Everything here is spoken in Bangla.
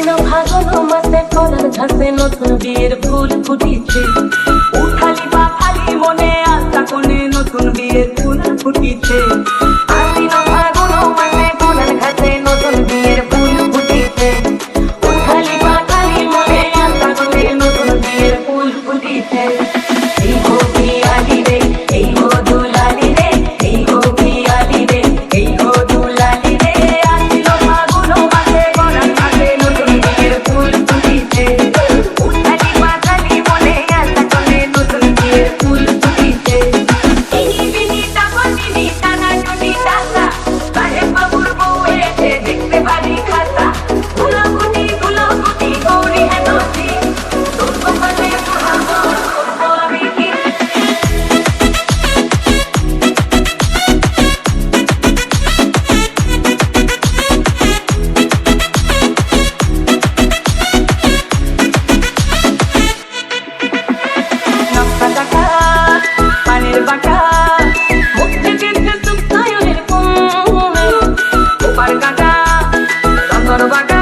আশ্বিন ফাগুন মাসে কলার ঘাসে নতুন বিয়ের ফুল ফুটিছে। উঠালি বা খালি মনে আলতা কোণে নতুন বিয়ের ফুল ফুটিছে। Agora vagar.